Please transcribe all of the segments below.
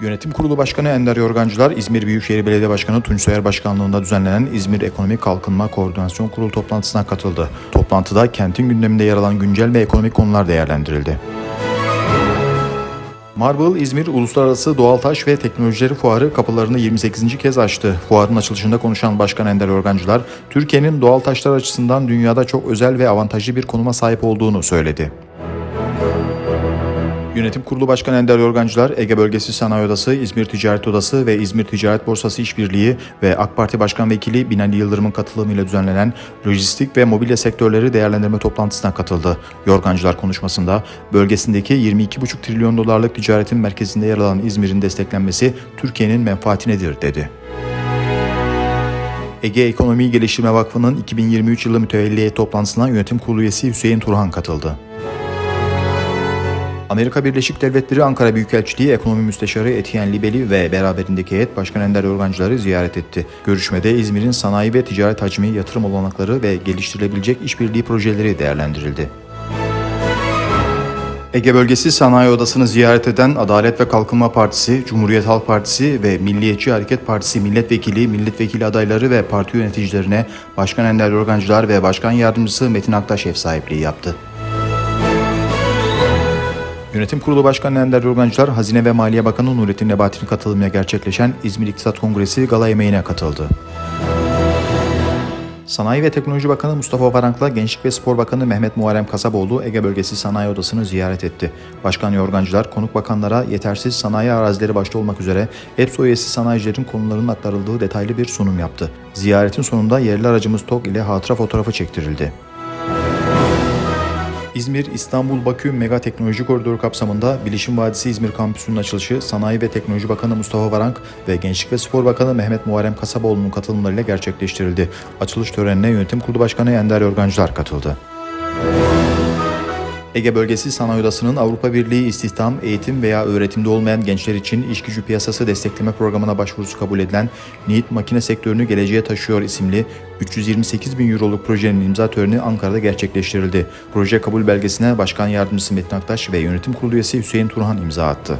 Yönetim Kurulu Başkanı Ender Yorgancılar, İzmir Büyükşehir Belediye Başkanı Tunç Soyer Başkanlığında düzenlenen İzmir Ekonomik Kalkınma Koordinasyon Kurulu toplantısına katıldı. Toplantıda kentin gündeminde yer alan güncel ve ekonomik konular değerlendirildi. Marble İzmir Uluslararası Doğal Taş ve Teknolojileri Fuarı kapılarını 28. kez açtı. Fuarın açılışında konuşan Başkan Ender Yorgancılar, Türkiye'nin doğal taşlar açısından dünyada çok özel ve avantajlı bir konuma sahip olduğunu söyledi. Yönetim Kurulu Başkanı Ender Yorgancılar, Ege Bölgesi Sanayi Odası, İzmir Ticaret Odası ve İzmir Ticaret Borsası İşbirliği ve AK Parti Başkan Vekili Binali Yıldırım'ın katılımıyla düzenlenen lojistik ve mobilya sektörleri değerlendirme toplantısına katıldı. Yorgancılar konuşmasında bölgesindeki 22,5 trilyon dolarlık ticaretin merkezinde yer alan İzmir'in desteklenmesi Türkiye'nin menfaatinedir dedi. Ege Ekonomiyi Geliştirme Vakfı'nın 2023 yılı mütevelli toplantısına yönetim kurulu üyesi Hüseyin Turhan katıldı. Amerika Birleşik Devletleri Ankara Büyükelçiliği Ekonomi Müsteşarı Etienne Libeli ve beraberindeki heyet Başkan Ender Yorgancıları ziyaret etti. Görüşmede İzmir'in sanayi ve ticaret hacmi, yatırım olanakları ve geliştirilebilecek işbirliği projeleri değerlendirildi. Ege Bölgesi Sanayi Odası'nı ziyaret eden Adalet ve Kalkınma Partisi, Cumhuriyet Halk Partisi ve Milliyetçi Hareket Partisi milletvekili, milletvekili adayları ve parti yöneticilerine Başkan Ender Yorgancılar ve Başkan Yardımcısı Metin Aktaş ev sahipliği yaptı. Yönetim Kurulu Başkanı Ender Yorgancılar, Hazine ve Maliye Bakanı Nurettin Nebati'nin katılımıyla gerçekleşen İzmir İktisat Kongresi gala yemeğine katıldı. Sanayi ve Teknoloji Bakanı Mustafa Varank'la Gençlik ve Spor Bakanı Mehmet Muharrem Kasaboğlu Ege Bölgesi Sanayi Odası'nı ziyaret etti. Başkan Yorgancılar, konuk bakanlara yetersiz sanayi arazileri başta olmak üzere EPSO üyesi sanayicilerin konularının aktarıldığı detaylı bir sunum yaptı. Ziyaretin sonunda yerli aracımız TOG ile hatıra fotoğrafı çektirildi. İzmir İstanbul Bakü Mega Teknoloji Koridoru kapsamında Bilişim Vadisi İzmir Kampüsü'nün açılışı Sanayi ve Teknoloji Bakanı Mustafa Varank ve Gençlik ve Spor Bakanı Mehmet Muharrem Kasaboğlu'nun katılımlarıyla gerçekleştirildi. Açılış törenine Yönetim Kurulu Başkanı Ender Yorgancılar katıldı. Ege Bölgesi Sanayi Odası'nın Avrupa Birliği İstihdam, Eğitim veya Öğretimde olmayan gençler için iş gücü piyasası destekleme programına başvurusu kabul edilen NİİT Makine Sektörünü Geleceğe Taşıyor isimli 328 bin euroluk projenin imza töreni Ankara'da gerçekleştirildi. Proje kabul belgesine Başkan Yardımcısı Metin Aktaş ve Yönetim Kurulu üyesi Hüseyin Turhan imza attı.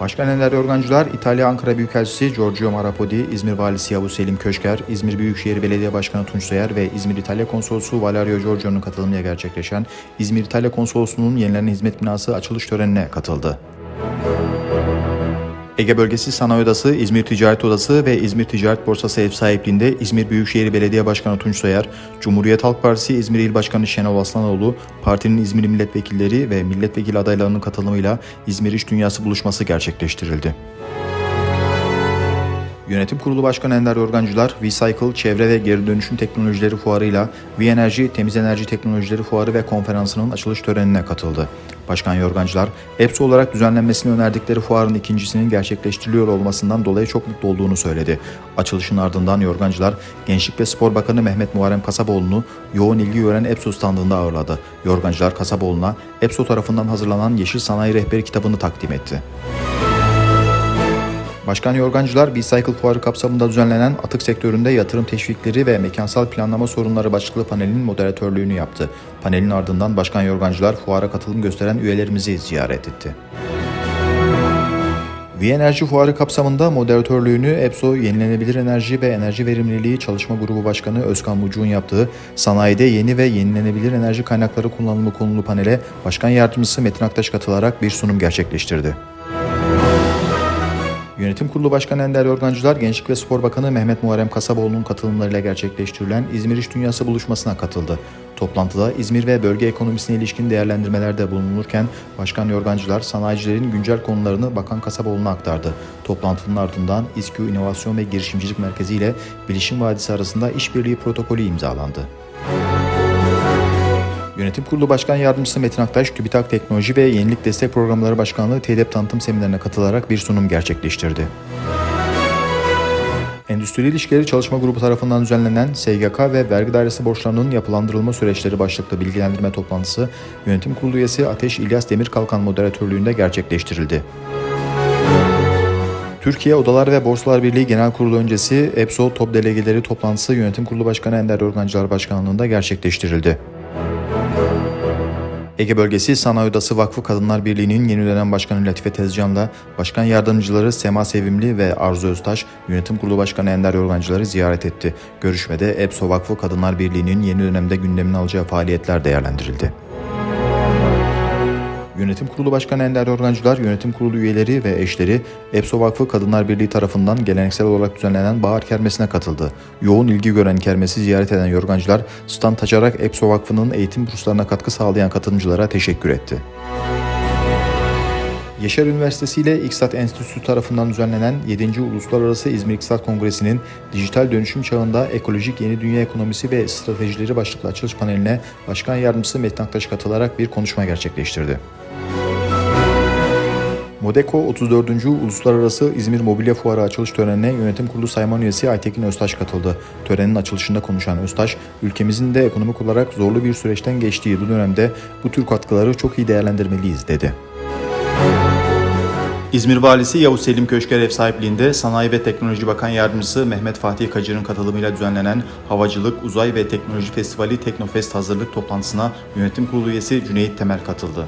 Başkan Ender Yorgancılar, İtalya Ankara Büyükelçisi Giorgio Marapodi, İzmir Valisi Yavuz Selim Köşker, İzmir Büyükşehir Belediye Başkanı Tunç Soyer ve İzmir İtalya Konsolosu Valerio Giorgio'nun katılımıyla gerçekleşen İzmir İtalya Konsolosluğu'nun yenilenen hizmet binası açılış törenine katıldı. Ege Bölgesi Sanayi Odası, İzmir Ticaret Odası ve İzmir Ticaret Borsası ev sahipliğinde İzmir Büyükşehir Belediye Başkanı Tunç Soyer, Cumhuriyet Halk Partisi İzmir İl Başkanı Şenol Aslanoğlu, partinin İzmir milletvekilleri ve milletvekili adaylarının katılımıyla İzmir İş Dünyası buluşması gerçekleştirildi. Yönetim Kurulu Başkanı Ender Yorgancılar, Recycle Çevre ve Geri Dönüşüm Teknolojileri Fuarı'yla V-Enerji Temiz Enerji Teknolojileri Fuarı ve konferansının açılış törenine katıldı. Başkan Yorgancılar, EPSO olarak düzenlenmesini önerdikleri fuarın ikincisinin gerçekleştiriliyor olmasından dolayı çok mutlu olduğunu söyledi. Açılışın ardından Yorgancılar, Gençlik ve Spor Bakanı Mehmet Muharrem Kasaboğlu'nu yoğun ilgi gören EPSO standında ağırladı. Yorgancılar Kasaboğlu'na EPSO tarafından hazırlanan Yeşil Sanayi Rehberi kitabını takdim etti. Başkan Yorgancılar, Recycle Fuarı kapsamında düzenlenen atık sektöründe yatırım teşvikleri ve mekansal planlama sorunları başlıklı panelin moderatörlüğünü yaptı. Panelin ardından Başkan Yorgancılar fuara katılım gösteren üyelerimizi ziyaret etti. V-Enerji Fuarı kapsamında moderatörlüğünü EPSO Yenilenebilir Enerji ve Enerji Verimliliği Çalışma Grubu Başkanı Özkan Mucuğ'un yaptığı sanayide yeni ve yenilenebilir enerji kaynakları kullanımı konulu panele Başkan Yardımcısı Metin Aktaş katılarak bir sunum gerçekleştirdi. Yönetim Kurulu Başkanı Ender Yorgancılar, Gençlik ve Spor Bakanı Mehmet Muharrem Kasaboğlu'nun katılımlarıyla gerçekleştirilen İzmir İş Dünyası buluşmasına katıldı. Toplantıda İzmir ve bölge ekonomisine ilişkin değerlendirmelerde bulunulurken Başkan Yorgancılar sanayicilerin güncel konularını Bakan Kasaboğlu'na aktardı. Toplantının ardından İSKÜ İnovasyon ve Girişimcilik Merkezi ile Bilişim Vadisi arasında işbirliği protokolü imzalandı. Yönetim Kurulu Başkan Yardımcısı Metin Aktaş, TÜBİTAK Teknoloji ve Yenilik Destek Programları Başkanlığı TEDEP tanıtım seminerine katılarak bir sunum gerçekleştirdi. Endüstri İlişkileri Çalışma Grubu tarafından düzenlenen SGK ve Vergi Dairesi borçlarının yapılandırılma süreçleri başlıklı bilgilendirme toplantısı Yönetim Kurulu üyesi Ateş İlyas Demirkalkan moderatörlüğünde gerçekleştirildi. Türkiye Odalar ve Borsalar Birliği Genel Kurulu öncesi EPSO Top Delegeleri toplantısı Yönetim Kurulu Başkanı Ender Organcılar Başkanlığında gerçekleştirildi. Ege Bölgesi Sanayi Odası Vakfı Kadınlar Birliği'nin yeni dönem başkanı Latife Tezcan'la başkan yardımcıları Sema Sevimli ve Arzu Öztaş, yönetim kurulu başkanı Ender Yorgancıları ziyaret etti. Görüşmede EPSO Vakfı Kadınlar Birliği'nin yeni dönemde gündemine alacağı faaliyetler değerlendirildi. Yönetim Kurulu Başkanı Ender Yorgancılar, yönetim kurulu üyeleri ve eşleri EPSO Vakfı Kadınlar Birliği tarafından geleneksel olarak düzenlenen Bahar Kermesi'ne katıldı. Yoğun ilgi gören kermesi ziyaret eden yorgancılar, stand açarak EPSO Vakfı'nın eğitim burslarına katkı sağlayan katılımcılara teşekkür etti. Yaşar Üniversitesi ile İktisat Enstitüsü tarafından düzenlenen 7. Uluslararası İzmir İktisat Kongresi'nin dijital dönüşüm çağında ekolojik yeni dünya ekonomisi ve stratejileri başlıklı açılış paneline Başkan Yardımcısı Metin Aktaş katılarak bir konuşma gerçekleştirdi. Modeko 34. Uluslararası İzmir Mobilya Fuarı açılış törenine yönetim kurulu sayman üyesi Aytekin Öztaş katıldı. Törenin açılışında konuşan Öztaş, ülkemizin de ekonomik olarak zorlu bir süreçten geçtiği bu dönemde bu tür katkıları çok iyi değerlendirmeliyiz dedi. İzmir Valisi Yavuz Selim Köşker ev sahipliğinde Sanayi ve Teknoloji Bakan Yardımcısı Mehmet Fatih Kacır'ın katılımıyla düzenlenen Havacılık, Uzay ve Teknoloji Festivali Teknofest hazırlık toplantısına yönetim kurulu üyesi Cüneyt Temel katıldı.